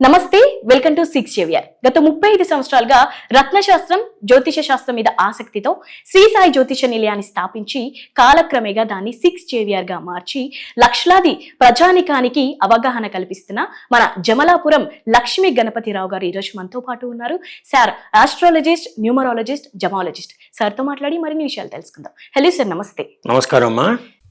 నమస్తే welcome to six Xavier. గత ముప్పై ఐదు సంవత్సరాలుగా రత్నశాస్త్రం జ్యోతిష శాస్త్రం మీద ఆసక్తితో శ్రీ సాయి జ్యోతిష నిలయాన్ని స్థాపించి కాలక్రమేగా దాన్ని సిక్స్ జేవియర్గా మార్చి లక్షలాది ప్రజానికానికి అవగాహన కల్పిస్తున్న మన జమలాపురం లక్ష్మీ గణపతిరావు గారు ఈరోజు మనతో పాటు ఉన్నారు. Sir astrologist numerologist gemologist. సార్తో మాట్లాడి మరిన్ని విషయాలు తెలుసుకుందాం. హలో సార్ నమస్తే. నమస్కారం అమ్మా.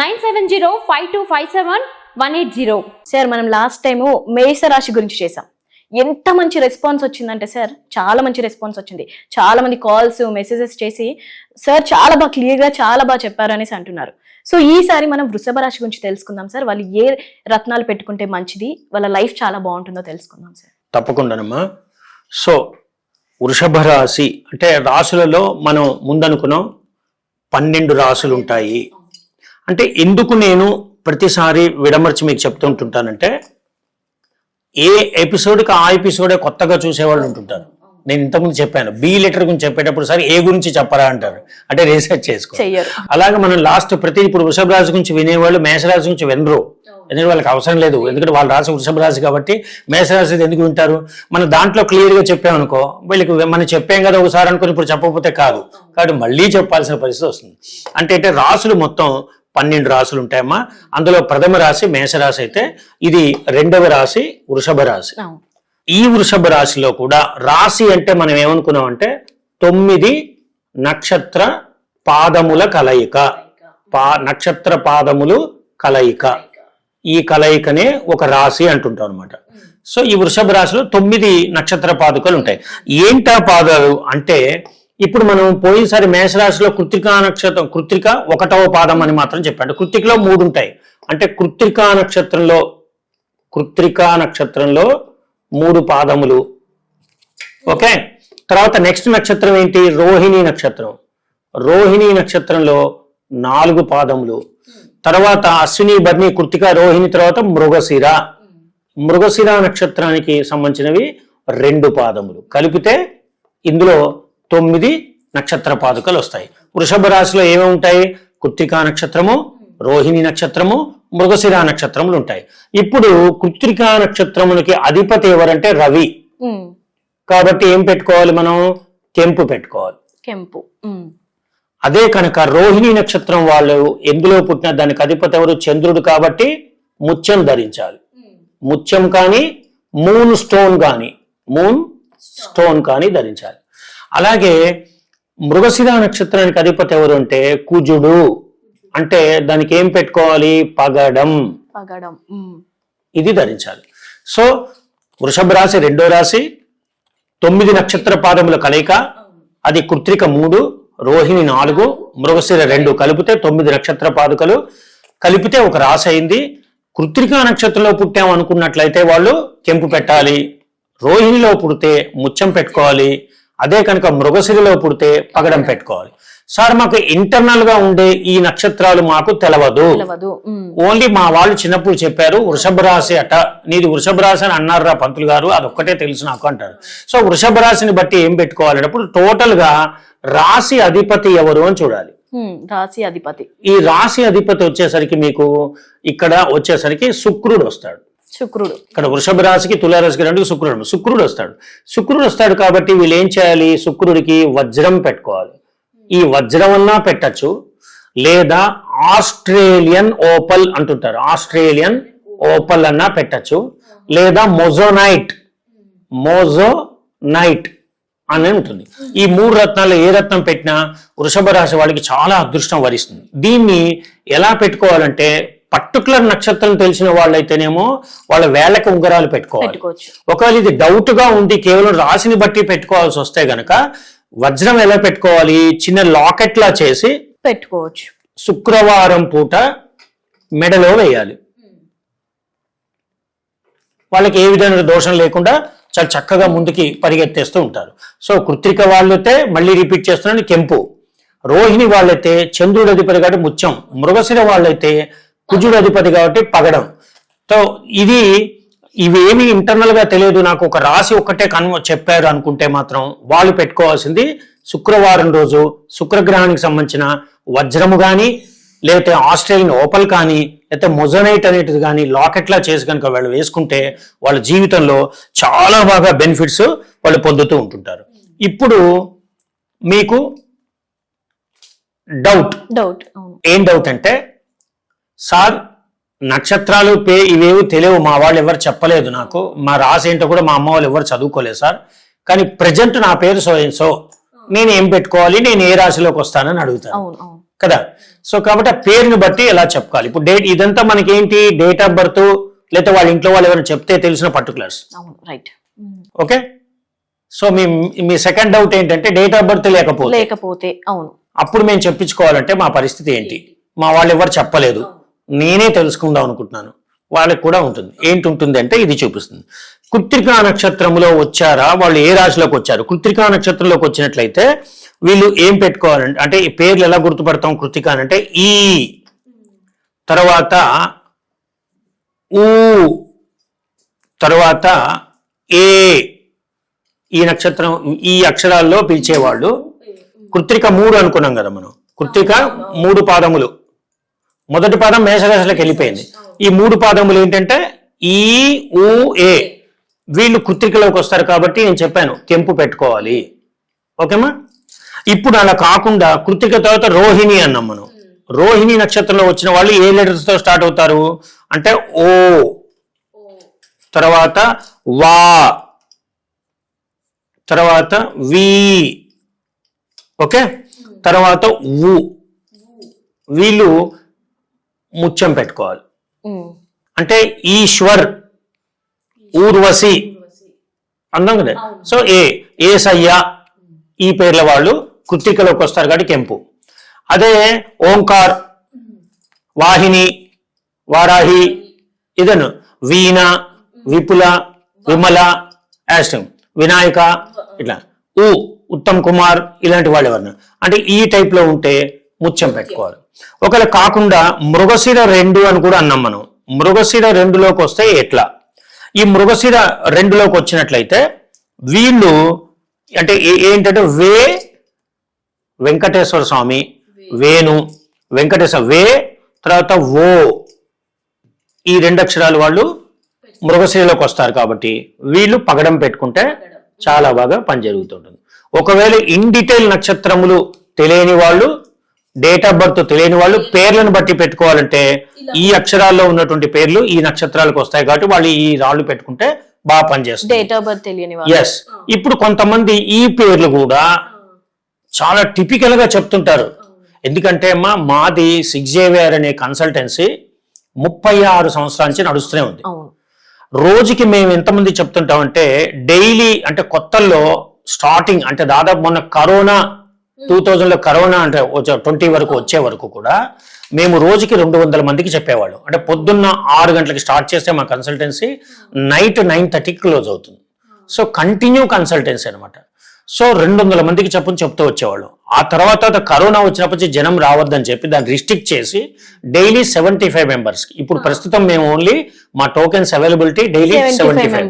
nine seven zero five two five seven one eight zero. Sir మనం లాస్ట్ టైము మేషరాశి గురించి చేసాం ఎంత మంచి రెస్పాన్స్ వచ్చిందంటే సార్ చాలా మంచి రెస్పాన్స్ వచ్చింది. చాలా మంది కాల్స్ మెసేజెస్ చేసి సార్ చాలా బాగా క్లియర్గా చాలా బాగా చెప్పారు అనేసి అంటున్నారు. సో ఈసారి మనం వృషభ రాశి గురించి తెలుసుకుందాం సార్. వాళ్ళు ఏ రత్నాలు పెట్టుకుంటే మంచిది వాళ్ళ లైఫ్ చాలా బాగుంటుందో తెలుసుకుందాం సార్. తప్పకుండానమ్మా. సో వృషభ రాశి అంటే రాసులలో మనం ముందనుకున్నాం పన్నెండు రాసులు ఉంటాయి అంటే ఎందుకు నేను ప్రతిసారి విడమర్చి మీకు చెప్తుంటుంటానంటే ఏ ఎపిసోడ్కి ఆ ఎపిసోడే కొత్తగా చూసేవాళ్ళు ఉంటుంటారు. నేను ఇంతకుముందు చెప్పాను బి లెటర్ గురించి చెప్పేటప్పుడు సార్ ఏ గురించి చెప్పరా అంటారు. అంటే రీసెర్చ్ చేసుకో. అలాగే మనం లాస్ట్ ప్రతి ఇప్పుడు వృషభ రాశి గురించి వినేవాళ్ళు మేషరాశి గురించి వినరు. ఎందుకంటే వాళ్ళకి అవసరం లేదు. ఎందుకంటే వాళ్ళ రాశి వృషభ రాశి కాబట్టి మేషరాశి ఎందుకు వింటారు? మనం దాంట్లో క్లియర్గా చెప్పామనుకో వీళ్ళకి మనం చెప్పాం కదా ఒకసారి అనుకుని ఇప్పుడు చెప్పకపోతే కాదు. కాబట్టి మళ్ళీ చెప్పాల్సిన పరిస్థితి వస్తుంది. అంటే అంటే రాసులు మొత్తం పన్నెండు రాసులు ఉంటాయమ్మా. అందులో ప్రథమ రాశి మేషరాశి అయితే ఇది రెండవ రాశి వృషభ రాశి. ఈ వృషభ రాశిలో కూడా రాశి అంటే మనం ఏమనుకున్నాం అంటే తొమ్మిది నక్షత్ర పాదముల కలయిక. పా నక్షత్ర పాదములు కలయిక. ఈ కలయికనే ఒక రాశి అంటుంటాం అనమాట సో ఈ వృషభ రాశిలో తొమ్మిది నక్షత్ర పాదుకలు ఉంటాయి. ఏంటా పాదాలు అంటే ఇప్పుడు మనం పోయినసారి మేషరాశిలో కృత్తికా నక్షత్రం కృత్తిక ఒకటవ పాదం అని మాత్రం చెప్పాడు. కృత్తికలో మూడు ఉంటాయి. అంటే కృత్తికా నక్షత్రంలో కృత్తికా నక్షత్రంలో మూడు పాదములు. ఓకే? తర్వాత నెక్స్ట్ నక్షత్రం ఏంటి? రోహిణి నక్షత్రం. రోహిణి నక్షత్రంలో నాలుగు పాదములు. తర్వాత అశ్విని బర్ణి కృతిక రోహిణి తర్వాత మృగశిర. మృగశిర నక్షత్రానికి సంబంధించినవి రెండు పాదములు. కలిపితే ఇందులో తొమ్మిది నక్షత్ర పాదుకలు వస్తాయి. వృషభ రాశిలో ఏమేమి ఉంటాయి? కృత్తికా నక్షత్రము రోహిణి నక్షత్రము మృగశిర నక్షత్రములు ఉంటాయి. ఇప్పుడు కృత్తికా నక్షత్రములకి అధిపతి ఎవరంటే రవి. కాబట్టి ఏం పెట్టుకోవాలి మనం? కెంపు పెట్టుకోవాలి. కెంపు. అదే కనుక రోహిణి నక్షత్రం వాళ్ళు ఎందులో పుట్టిన దానికి అధిపతి ఎవరు? చంద్రుడు కాబట్టి ముత్యం ధరించాలి. ముత్యం కానీ మూన్ స్టోన్ కానీ మూన్ స్టోన్ కానీ ధరించాలి. అలాగే మృగశిర నక్షత్రానికి అధిపతి ఎవరు అంటే కుజుడు. అంటే దానికి ఏం పెట్టుకోవాలి? పగడం. పగడం. ఇది ధరించాలి. సో వృషభ రాశి రెండో రాశి తొమ్మిది నక్షత్ర పాదముల కలయిక అది కృత్రిక మూడు రోహిణి నాలుగు మృగశిర రెండు కలిపితే తొమ్మిది నక్షత్ర పాదుకలు. కలిపితే ఒక రాశి అయింది. కృత్రికా నక్షత్రంలో పుట్టాం అనుకున్నట్లయితే వాళ్ళు కెంపు పెట్టాలి. రోహిణిలో పుడితే ముత్యం పెట్టుకోవాలి. అదే కనుక మృగశిరలో పుడితే పగడం పెట్టుకోవాలి. సార్ మాకు ఇంటర్నల్గా ఉండే ఈ నక్షత్రాలు మాకు తెలవదు. ఓన్లీ మా వాళ్ళు చిన్నప్పుడు చెప్పారు వృషభ రాశి అట నీది వృషభ రాశి అని అన్నారు రా పంతులు గారు అదొక్కటే తెలుసు నాకు అంటారు. సో వృషభ రాశిని బట్టి ఏం పెట్టుకోవాలన్నప్పుడు టోటల్గా రాశి అధిపతి ఎవరు అని చూడాలి. రాశి అధిపతి. ఈ రాశి అధిపతి వచ్చేసరికి మీకు ఇక్కడ వచ్చేసరికి శుక్రుడు వస్తాడు. శుక్రుడు. ఇక్కడ వృషభ రాశికి తులారాశికి రెండు శుక్రుడు. శుక్రుడు వస్తాడు. శుక్రుడు వస్తాడు కాబట్టి వీళ్ళు ఏం చేయాలి? శుక్రుడికి వజ్రం పెట్టుకోవాలి. ఈ వజ్రం అన్నా పెట్టచ్చు. లేదా ఆస్ట్రేలియన్ ఓపల్ అంటుంటారు. ఆస్ట్రేలియన్ ఓపల్ అన్నా పెట్టచ్చు. లేదా మొజోనైట్. మోజోనైట్ అని ఉంటుంది. ఈ మూడు రత్నాలు ఏ రత్నం పెట్టినా వృషభ రాశి వాళ్ళకి చాలా అదృష్టం వరిస్తుంది. దీన్ని ఎలా పెట్టుకోవాలంటే పర్టికులర్ నక్షత్రం తెలిసిన వాళ్ళైతేనేమో వాళ్ళ వేళ్ళకి ఉంగరాలు పెట్టుకోవాలి. ఒకవేళ ఇది డౌట్గా ఉంది కేవలం రాశిని బట్టి పెట్టుకోవాల్సి వస్తే గనక వజ్రం ఎలా పెట్టుకోవాలి? చిన్న లాకెట్ లా చేసి పెట్టుకోవచ్చు. శుక్రవారం పూట మెడలో వేయాలి. వాళ్ళకి ఏ విధమైన దోషం లేకుండా చాలా చక్కగా ముందుకి పరిగెత్తేస్తూ ఉంటారు. సో కృత్రిక వాళ్ళైతే మళ్ళీ రిపీట్ చేస్తున్నాను కెంపు. రోహిణి వాళ్ళైతే చంద్రుడు అధిపతి కాబట్టి ముత్యం. మృగశిర వాళ్ళైతే కుజుడు అధిపతి కాబట్టి పగడం. సో ఇది ఇవేమి ఇంటర్నల్గా తెలియదు. నాకు ఒక రాశి ఒక్కటే కన్ చెప్పారు అనుకుంటే మాత్రం వాళ్ళు పెట్టుకోవాల్సింది శుక్రవారం రోజు శుక్రగ్రహానికి సంబంధించిన వజ్రము కానీ లేకపోతే ఆస్ట్రేలియన్ ఓపల్ కానీ లేకపోతే మొజనైట్ అనేటిది కానీ లాకెట్లా చేసి కనుక వాళ్ళు వేసుకుంటే వాళ్ళ జీవితంలో చాలా బాగా బెనిఫిట్స్ వాళ్ళు పొందుతూ ఉంటుంటారు. ఇప్పుడు మీకు డౌట్. డౌట్ ఏం డౌట్ అంటే సార్ నక్షత్రాలు పే ఇవేవి తెలియవు మా వాళ్ళు ఎవరు చెప్పలేదు నాకు. మా రాసి ఏంటో కూడా మా అమ్మ వాళ్ళు ఎవరు చదువుకోలేదు సార్. కానీ ప్రజెంట్ నా పేరు సో సో నేను ఏం పెట్టుకోవాలి? నేను ఏ రాశిలోకి వస్తానని అడుగుతాను కదా? సో కాబట్టి ఆ పేరుని బట్టి ఎలా చెప్పుకోవాలి ఇప్పుడు డేట్ ఇదంతా మనకి ఏంటి డేట్ ఆఫ్ బర్త్ లేకపోతే వాళ్ళ ఇంట్లో వాళ్ళు ఎవరైనా చెప్తే తెలిసిన పర్టికులర్స్ రైట్ ఓకే? సో మీ మీ సెకండ్ డౌట్ ఏంటంటే డేట్ ఆఫ్ బర్త్ లేకపోతే. లేకపోతే అవును. అప్పుడు మేము చెప్పించుకోవాలంటే మా పరిస్థితి ఏంటి? మా వాళ్ళు ఎవరు చెప్పలేదు. నేనే తెలుసుకుందాం అనుకుంటున్నాను. వాళ్ళకి కూడా ఉంటుంది. ఏంటి ఉంటుంది అంటే ఇది చూపిస్తుంది. కృత్రికా నక్షత్రంలో వచ్చారా? వాళ్ళు ఏ రాశిలోకి వచ్చారు? కృత్రికా నక్షత్రంలోకి వచ్చినట్లయితే వీళ్ళు ఏం పెట్టుకోవాలంటే అంటే ఈ పేర్లు ఎలా గుర్తుపడతాం కృత్తికా అంటే ఈ తర్వాత ఊ తర్వాత ఏ. ఈ నక్షత్రం ఈ అక్షరాల్లో పిలిచేవాళ్ళు. కృత్రిక మూడు అనుకున్నాం కదా మనం. కృత్రిక మూడు పాదములు. మొదటి పాదం మేషరాశిలోకి వెళ్ళిపోయింది. ఈ మూడు పాదములు ఏంటంటే ఈ ఊ ఏ వీళ్ళు కృత్రికలోకి వస్తారు కాబట్టి నేను చెప్పాను కెంపు పెట్టుకోవాలి. ఓకేమా? ఇప్పుడు అలా కాకుండా కృత్రిక తర్వాత రోహిణి అన్నాం మనం రోహిణి నక్షత్రంలో వచ్చిన వాళ్ళు ఏ లెటర్స్తో స్టార్ట్ అవుతారు? అంటే ఓ. తర్వాత వా. తర్వాత వి. ఓకే? తర్వాత ఊ వీళ్ళు ముత్యం పెట్టుకోవాలి. అంటే ఈశ్వర్ ఊర్వశి అందాం కదా? సో ఏ ఏసయ్య ఈ పేర్ల వాళ్ళు కృత్తికలోకి వస్తారు కాబట్టి కెంపు. అదే ఓంకార్ వాహిని వారాహి ఇదను. వీణ విపుల విమల యాస్టం వినాయక ఇట్లా. ఊ ఉత్తమ్ కుమార్ ఇలాంటి వాళ్ళు ఎవరిని అంటే ఈ టైప్లో ఉంటే ముత్యం పెట్టుకోవాలి. ఒకవేళ కాకుండా మృగశిర రెండు అని కూడా అన్నాం మనం. మృగశిర రెండులోకి వస్తే ఎట్లా? ఈ మృగశిర రెండులోకి వచ్చినట్లయితే వీళ్ళు అంటే ఏంటంటే వే వెంకటేశ్వర స్వామి వేణు వెంకటేశ్వర వే తర్వాత ఓ. ఈ రెండు అక్షరాలు వాళ్ళు మృగశిరలోకి వస్తారు కాబట్టి వీళ్ళు పగడం పెట్టుకుంటే చాలా బాగా పని జరుగుతుంటుంది. ఒకవేళ ఇన్ డీటెయిల్ నక్షత్రములు తెలియని వాళ్ళు డేట్ ఆఫ్ బర్త్ తెలియని వాళ్ళు పేర్లను బట్టి పెట్టుకోవాలంటే ఈ అక్షరాల్లో ఉన్నటువంటి పేర్లు ఈ నక్షత్రాలకు వస్తాయి కాబట్టి వాళ్ళు ఈ రాళ్ళు పెట్టుకుంటే బాగా పనిచేస్తుంది. డేట్ ఆఫ్ బర్త్ తెలియని ఎస్ ఇప్పుడు కొంతమంది ఈ పేర్లు కూడా చాలా టిపికల్గా చెప్తుంటారు. ఎందుకంటే అమ్మా మాది సిక్స్ జేవిఆర్ అనే కన్సల్టెన్సీ ముప్పై ఆరు సంవత్సరాల నుంచి నడుస్తూనే ఉంది. రోజుకి మేము ఎంతమంది చెప్తుంటామంటే డైలీ అంటే కొత్తల్లో స్టార్టింగ్ అంటే దాదాపు మొన్న కరోనా టూ థౌజండ్లో కరోనా అంటే ట్వంటీ వరకు వచ్చే వరకు కూడా మేము రోజుకి రెండు వందల మందికి చెప్పేవాళ్ళం. అంటే పొద్దున్న ఆరు గంటలకి స్టార్ట్ చేస్తే మా కన్సల్టెన్సీ నైట్ నైన్ థర్టీకి క్లోజ్ అవుతుంది. సో కంటిన్యూ కన్సల్టెన్సీ అనమాట సో రెండు వందల మందికి చెప్పని చెప్తూ వచ్చేవాళ్ళు. ఆ తర్వాత కరోనా వచ్చినప్పటి జనం రావద్దని చెప్పి దాన్ని రిస్ట్రిక్ట్ చేసి డైలీ సెవెంటీ ఫైవ్ మెంబర్స్ ఇప్పుడు ప్రస్తుతం మేము ఓన్లీ మా tokens availability daily seventy five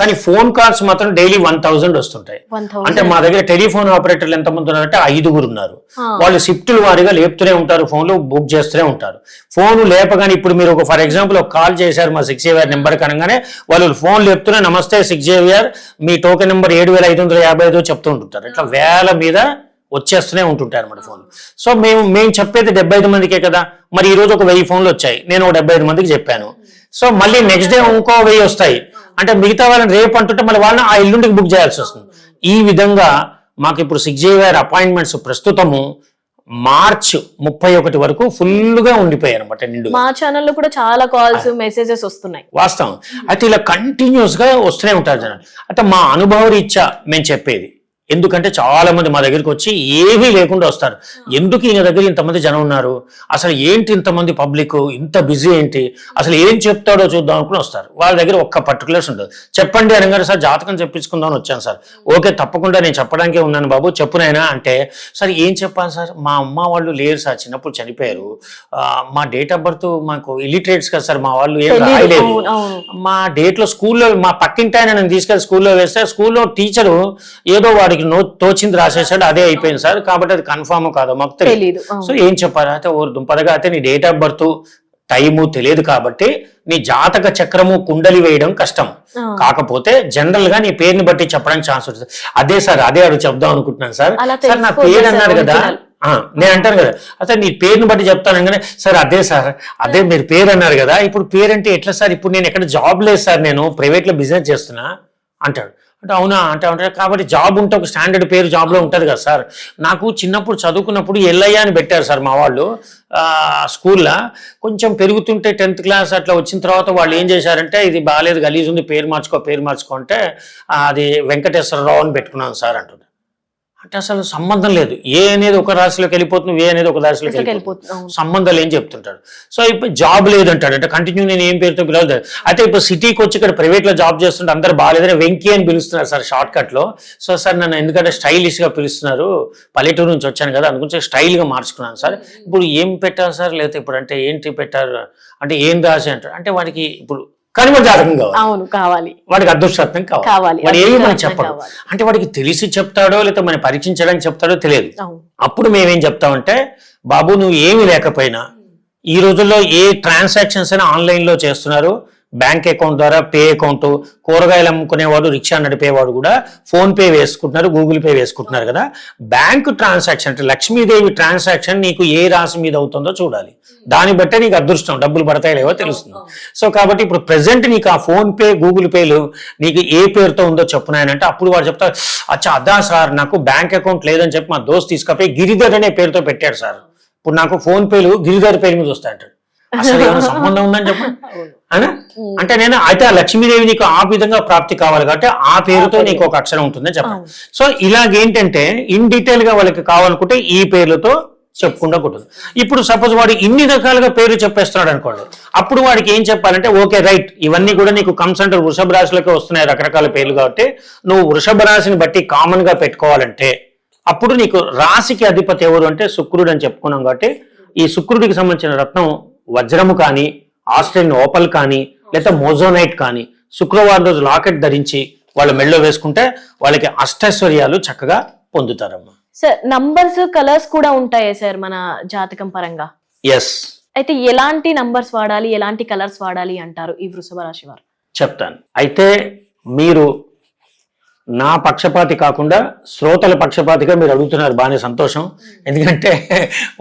కానీ ఫోన్ కాల్స్ మాత్రం డైలీ వన్ థౌసండ్ వస్తుంటాయి. అంటే మా దగ్గర టెలిఫోన్ ఆపరేటర్లు ఎంతమంది ఉన్నారంటే ఐదుగురు ఉన్నారు. వాళ్ళు షిఫ్టుల వారీగా లేపుతూనే ఉంటారు ఫోన్లు బుక్ చేస్తూనే ఉంటారు. ఫోన్ లేపగానే ఇప్పుడు మీరు ఒక ఫర్ ఎగ్జాంపుల్ ఒక కాల్ చేశారు మా సిక్స్ జేవిఆర్ నెంబర్ కనగానే వాళ్ళు ఫోన్ లేపుతూనే నమస్తే సిక్స్ జేవిఆర్ మీ టోకెన్ నెంబర్ ఏడు వేల ఐదు వందల యాభై ఐదు చెప్తూ ఉంటుంటారు. ఇట్లా వేల మీద వచ్చేస్తూనే ఉంటుంటారు అన్నమాట ఫోన్ సో మేము మేము చెప్పేది డెబ్బై ఐదు మందికే కదా మరి ఈ రోజు ఒక వెయ్యి ఫోన్లు వచ్చాయి. నేను ఒక డెబ్బై ఐదు మందికి చెప్పాను. సో మళ్ళీ నెక్స్ట్ డే ఇంకో వెయ్యి వస్తాయి. అంటే మిగతా వాళ్ళని రేపు అంటుంటే మళ్ళీ వాళ్ళని ఆ ఎల్లుండికి బుక్ చేయాల్సి వస్తుంది. ఈ విధంగా మాకు ఇప్పుడు సిక్స్ జేవిఆర్ అపాయింట్మెంట్స్ ప్రస్తుతము మార్చ్ ముప్పై ఒకటి వరకు ఫుల్గా ఉండిపోయాయి అనమాట నిండుగా. మా ఛానల్లో కూడా చాలా కాల్స్ మెసేజెస్ వస్తున్నాయి. వాస్తవం. అయితే ఇలా కంటిన్యూస్గా వస్తూనే ఉంటారు జనాలు. అయితే మా అనుభవ రీత్యా మేము చెప్పేది ఎందుకంటే చాలా మంది మా దగ్గరికి వచ్చి ఏమీ లేకుండా వస్తారు. ఎందుకు ఈయన దగ్గర ఇంతమంది జనం ఉన్నారు? అసలు ఏంటి ఇంతమంది పబ్లిక్? ఇంత బిజీ ఏంటి? అసలు ఏం చెప్తాడో చూద్దాం అనుకుని వస్తారు. వాళ్ళ దగ్గర ఒక్క పర్టికులర్స్ ఉండదు. చెప్పండి అనగానే సార్ జాతకం చెప్పించుకుందాం అని వచ్చాను సార్. ఓకే తప్పకుండా నేను చెప్పడానికే ఉన్నాను బాబు. చెప్పునైనా అంటే సార్ ఏం చెప్పాలి సార్? మా అమ్మ వాళ్ళు లేరు సార్. చిన్నప్పుడు చనిపోయారు. మా డేట్ ఆఫ్ బర్త్ మాకు ఇలిటరేట్స్ కదా సార్. మా వాళ్ళు ఏం. రాయలేదు. మా డేట్లో స్కూల్లో మా పక్కింటి ఆయన నన్ను తీసుకెళ్ళి స్కూల్లో వేస్తే స్కూల్లో టీచరు ఏదో వాడికి నో తోచింది రాసేసాడు అదే అయిపోయింది సార్. కాబట్టి అది కన్ఫామ్ కాదు మాకు తెలియదు. సో ఏం చెప్పాలి అయితే ఓ దుంపదగా అయితే నీ డేట్ ఆఫ్ బర్త్ టైము తెలియదు కాబట్టి నీ జాతక చక్రము కుండలి వేయడం కష్టం. కాకపోతే జనరల్గా నీ పేరుని బట్టి చెప్పడానికి ఛాన్స్ ఉంటుంది. అదే సార్ అదే అడుగు చెప్దాం అనుకుంటున్నాను సార్. సార్ నా పేరు అన్నారు కదా. నేను అంటాను కదా. అసలు నీ పేరుని బట్టి చెప్తాను అనగానే సార్ అదే సార్ అదే మీరు పేరు అన్నారు కదా ఇప్పుడు పేరు అంటే ఎట్లా సార్? ఇప్పుడు నేను ఎక్కడ జాబ్ లేదు సార్ నేను ప్రైవేట్లో బిజినెస్ చేస్తున్నా అంటాడు. అంటే అవునా? అంటే అంటే కాబట్టి జాబ్ ఉంటే ఒక స్టాండర్డ్ పేరు జాబ్లో ఉంటుంది కదా సార్. నాకు చిన్నప్పుడు చదువుకున్నప్పుడు ఎల్లయ్య అని పెట్టారు సార్ మా వాళ్ళు. స్కూల్లో. కొంచెం పెరుగుతుంటే టెన్త్ క్లాస్ అట్లా వచ్చిన తర్వాత వాళ్ళు ఏం చేశారంటే ఇది బాగాలేదు గలీజ్ ఉంది పేరు మార్చుకో పేరు మార్చుకో అంటే అది వెంకటేశ్వరరావు అని పెట్టుకున్నాను సార్ అంటుంది అంటే అసలు సంబంధం లేదు. ఏ అనేది ఒక రాశిలోకి వెళ్ళిపోతుంది ఏ అనేది ఒక రాశిలోకి వెళ్ళిపోతుంది. సంబంధాలు ఏం చెప్తుంటాడు? సో ఇప్పుడు జాబ్ లేదంటాడు. అంటే కంటిన్యూ నేను ఏం పేరుతో పిలవలేదు. అయితే ఇప్పుడు సిటీకి వచ్చి ఇక్కడ ప్రైవేట్లో జాబ్ చేస్తుంటే అందరు బాగాలేదని వెంకీ అని పిలుస్తున్నారు సార్ షార్ట్ కట్లో సో సార్ నన్ను ఎందుకంటే స్టైలిష్గా పిలుస్తున్నారు. పల్లెటూరు నుంచి వచ్చాను కదా అందుగురించి స్టైల్గా మార్చుకున్నాను సార్. ఇప్పుడు ఏం పెట్టారు సార్? లేకపోతే ఇప్పుడు అంటే ఏంటి పెట్టారు? అంటే ఏం రాసి అంటారు? అంటే వాడికి ఇప్పుడు కానీ వాడి జాతకం కావాలి. అవును కావాలి. వాడికి అదృష్టరత్నం కావాలి. వాడు ఏమి అదృష్టరత్నం చెప్పడు. అంటే వాడికి తెలిసి చెప్తాడో లేకపోతే మనం పరీక్షించడానికి చెప్తాడో తెలియదు. అప్పుడు మేమేం చెప్తామంటే బాబు నువ్వు ఏమీ లేకపోయినా ఈ రోజుల్లో ఏ ట్రాన్సాక్షన్స్ అయినా ఆన్లైన్లో చేస్తున్నారు బ్యాంక్ అకౌంట్ ద్వారా పే అకౌంట్ కూరగాయలు అమ్ముకునేవాడు రిక్షా నడిపేవాడు కూడా ఫోన్ పే వేసుకుంటున్నారు గూగుల్ పే వేసుకుంటున్నారు కదా. బ్యాంక్ ట్రాన్సాక్షన్ అంటే లక్ష్మీదేవి ట్రాన్సాక్షన్ నీకు ఏ రాశి మీద అవుతుందో చూడాలి. దాన్ని బట్టే నీకు అదృష్టం డబ్బులు పడతాయి లేవో తెలుస్తుంది. సో కాబట్టి ఇప్పుడు ప్రెసెంట్ నీకు ఆ ఫోన్ పే గూగుల్ పేలు నీకు ఏ పేరుతో ఉందో చెప్పునాయనంటే అప్పుడు వాడు చెప్తారు అచ్చా అదా సార్ నాకు బ్యాంక్ అకౌంట్ లేదని చెప్పి మా దోస్త్ తీసుకపోయి గిరిధర్ అనే పేరుతో పెట్టాడు సార్. ఇప్పుడు నాకు ఫోన్ పేలు గిరిధర్ పేరు మీద వస్తాయి అంటాడు అసలు ఏమైనా సంబంధం ఉందని చెప్పండి అంటే నేను అయితే ఆ లక్ష్మీదేవి నీకు ఆ విధంగా ప్రాప్తి కావాలి కాబట్టి ఆ పేరుతో నీకు ఒక అక్షరం ఉంటుందని చెప్పండి సో ఇలాగేంటంటే ఇన్ డీటెయిల్గా వాళ్ళకి కావాలనుకుంటే ఈ పేర్లతో చెప్పుకుంటూ ఉంటుంది ఇప్పుడు సపోజ్ వాడు ఇన్ని రకాలుగా పేరు చెప్పేస్తున్నాడు అనుకోండి. అప్పుడు వాడికి ఏం చెప్పాలంటే ఓకే రైట్ ఇవన్నీ కూడా నీకు కమ్స్ అంటే వృషభ రాశిలోకి వస్తున్నాయి రకరకాల పేర్లు కాబట్టి నువ్వు వృషభ రాశిని బట్టి కామన్గా పెట్టుకోవాలంటే అప్పుడు నీకు రాశికి అధిపతి ఎవరు అంటే శుక్రుడు అని చెప్పుకున్నాం కాబట్టి ఈ శుక్రుడికి సంబంధించిన రత్నం వజ్రము కానీ ఆస్ట్రేలియన్ ఓపల్ కానీ లేదా మోజోనైట్ కానీ శుక్రవారం రోజు లాకెట్ ధరించి వాళ్ళ మెళ్ళో వేసుకుంటే వాళ్ళకి అష్టైశ్వర్యాలు చక్కగా పొందుతారమ్మా. సార్ నంబర్స్ కలర్స్ కూడా ఉంటాయా సార్ మన జాతకం పరంగా? ఎస్ అయితే ఎలాంటి నంబర్స్ వాడాలి ఎలాంటి కలర్స్ వాడాలి అంటారు ఈ వృషభ రాశి వారు? చెప్తాను. అయితే మీరు నా పక్షపాతి కాకుండా శ్రోతల పక్షపాతిగా మీరు అడుగుతున్నారు. బాగానే సంతోషం. ఎందుకంటే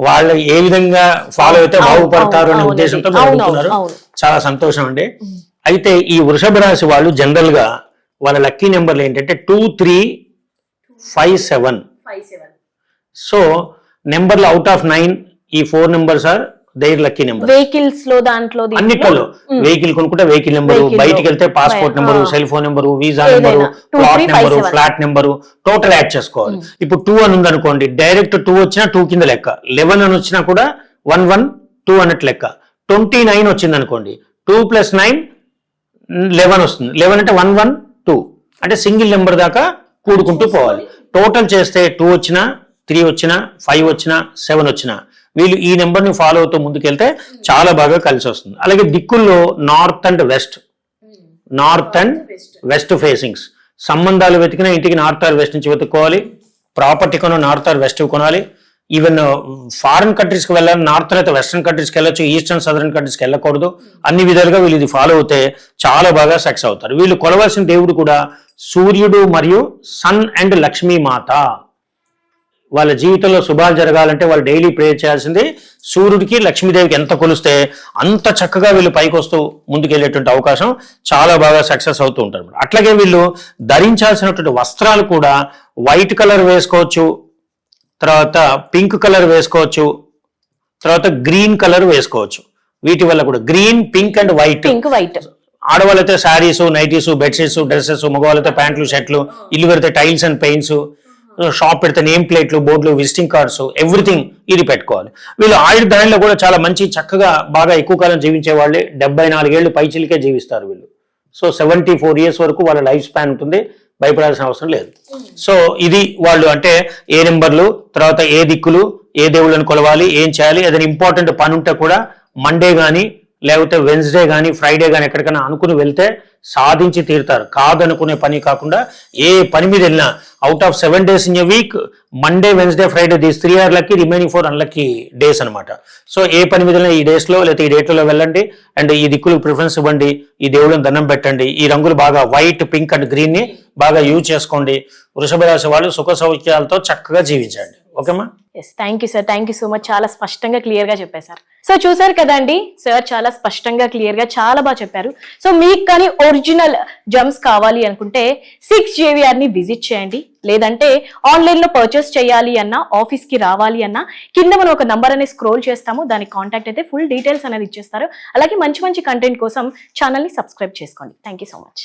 వాళ్ళు ఏ విధంగా ఫాలో అయితే బాగుపడతారు అనే ఉద్దేశంతో మీరు అడుగుతున్నారు. చాలా సంతోషం అండి. అయితే ఈ వృషభ రాశి వాళ్ళు జనరల్గా వాళ్ళ లక్కీ నెంబర్లు ఏంటంటే two three five seven so నెంబర్లు అవుట్ ఆఫ్ నైన్ ఈ four numbers are there lucky number వెహికల్స్లో దాంట్లో? అన్నిట్లలో మ్మ్. వెహికల్ కొనుక్కుంటే వెహికల్ నెంబరు. బయటికి వెళ్తే passport. Number cell phone number visa. Number plot number. Flat number total add చేసుకోవాలి ఇప్పుడు టూ అని ఉందనుకోండి డైరెక్ట్ టూ వచ్చినా టూ కింద లెక్క లెవెన్ అని వచ్చినా కూడా వన్ వన్ టూ అన్నట్టు లెక్క ట్వంటీ నైన్ వచ్చింది అనుకోండి టూ ప్లస్ నైన్ లెవెన్ వస్తుంది లెవెన్ అంటే వన్ వన్ టూ అంటే సింగిల్ నెంబర్ దాకా కూడుకుంటూ పోవాలి టోటల్ చేస్తే టూ వచ్చినా త్రీ వచ్చినా ఫైవ్ వచ్చినా సెవెన్ వచ్చినా వీళ్ళు ఈ నెంబర్ని ఫాలో అవుతూ ముందుకెళ్తే చాలా బాగా కలిసి వస్తుంది. అలాగే దిక్కుల్లో north and west north and west facings సంబంధాలు వెతికిన ఇంటికి నార్త్ ఆర్ వెస్ట్ నుంచి వెతుక్కోవాలి. ప్రాపర్టీ కొన నార్త్ ఆర్ వెస్ట్ కొనాలి. ఈవెన్ ఫారిన్ కంట్రీస్కి వెళ్ళాలి. నార్త్ అయితే వెస్ట్రన్ కంట్రీస్కి వెళ్ళొచ్చు. ఈస్టర్న్ సదరన్ కంట్రీస్కి వెళ్ళకూడదు. అన్ని విధాలుగా వీళ్ళు ఇది ఫాలో అవుతే చాలా బాగా సక్సెస్ అవుతారు. వీళ్ళు కొలవాల్సిన దేవుడు కూడా సూర్యుడు మరియు సన్ అండ్ లక్ష్మీ మాత వాళ్ళ జీవితంలో శుభాలు జరగాలంటే వాళ్ళు డైలీ ప్రేయర్ చేయాల్సింది సూర్యుడికి లక్ష్మీదేవికి ఎంత కొలిస్తే అంత చక్కగా వీళ్ళు పైకి వస్తూ ముందుకెళ్ళేటువంటి అవకాశం చాలా బాగా సక్సెస్ అవుతూ ఉంటారు. అట్లాగే వీళ్ళు ధరించాల్సినటువంటి వస్త్రాలు కూడా వైట్ కలర్ వేసుకోవచ్చు తర్వాత పింక్ కలర్ వేసుకోవచ్చు తర్వాత గ్రీన్ కలర్ వేసుకోవచ్చు. వీటి వల్ల కూడా green pink and white pink white ఆడవాళ్ళైతే saris nighties bedsheets dresses మగవాళ్ళైతే ప్యాంట్లు షర్ట్లు ఇల్లు కడితే టైల్స్ అండ్ పెయింట్స్ షాప్ పెడితే నేమ్ ప్లేట్లు బోర్డులు విజిటింగ్ కార్డ్స్ ఎవ్రీథింగ్ ఇది పెట్టుకోవాలి. వీళ్ళు ఆయుర్ దానిలో కూడా చాలా మంచి చక్కగా బాగా ఎక్కువ కాలం జీవించే వాళ్ళే డెబ్బై నాలుగేళ్ళు పైచిలికే జీవిస్తారు వీళ్ళు. సో సెవెంటీ ఫోర్ ఇయర్స్ వరకు వాళ్ళ లైఫ్ స్పాన్ ఉంటుంది భయపడాల్సిన అవసరం లేదు. సో ఇది వాళ్ళు అంటే ఏ నెంబర్లు తర్వాత ఏ దిక్కులు ఏ దేవుళ్ళని కొలవాలి ఏం చేయాలి ఏదైనా ఇంపార్టెంట్ పని ఉంటే కూడా మండే కానీ లేకపోతే వెన్స్డే కానీ ఫ్రైడే కానీ ఎక్కడికైనా అనుకుని వెళ్తే సాధించి తీరుతారు. కాదనుకునే పని కాకుండా ఏ పని మీద వెళ్ళినా out of seven days in a week Monday Wednesday Friday these three are lucky remaining four unlucky days అనమాట సో ఏ పని మీద ఈ డేస్లో లేకపోతే ఈ డేట్లలో వెళ్ళండి. అండ్ ఈ దిక్కులకు ప్రిఫరెన్స్ ఇవ్వండి. ఈ దేవుళ్ళని దండం పెట్టండి. ఈ రంగులు బాగా వైట్ పింక్ అండ్ గ్రీన్ని బాగా యూజ్ చేసుకోండి. వృషభ రాశి వాళ్ళు సుఖ సౌఖ్యాలతో చక్కగా జీవించండి. ఓకేమా yes thank you sir thank you so much చాలా స్పష్టంగా క్లియర్గా చెప్పేశారు సో చూసారు కదండి సార్ చాలా స్పష్టంగా క్లియర్గా చాలా బాగా చెప్పారు. సో మీకు కానీ ఒరిజినల్ జమ్స్ కావాలి అనుకుంటే సిక్స్ జేవిఆర్ని విజిట్ చేయండి. లేదంటే ఆన్లైన్లో పర్చేస్ చేయాలి అన్నా ఆఫీస్కి రావాలి అన్నా కింద మనం ఒక నంబర్ అనేది స్క్రోల్ చేస్తాము. దాని కాంటాక్ట్ అయితే ఫుల్ డీటెయిల్స్ అనేది ఇచ్చేస్తారు. అలాగే మంచి మంచి కంటెంట్ కోసం ఛానల్ని సబ్స్క్రైబ్ చేసుకోండి. Thank you so much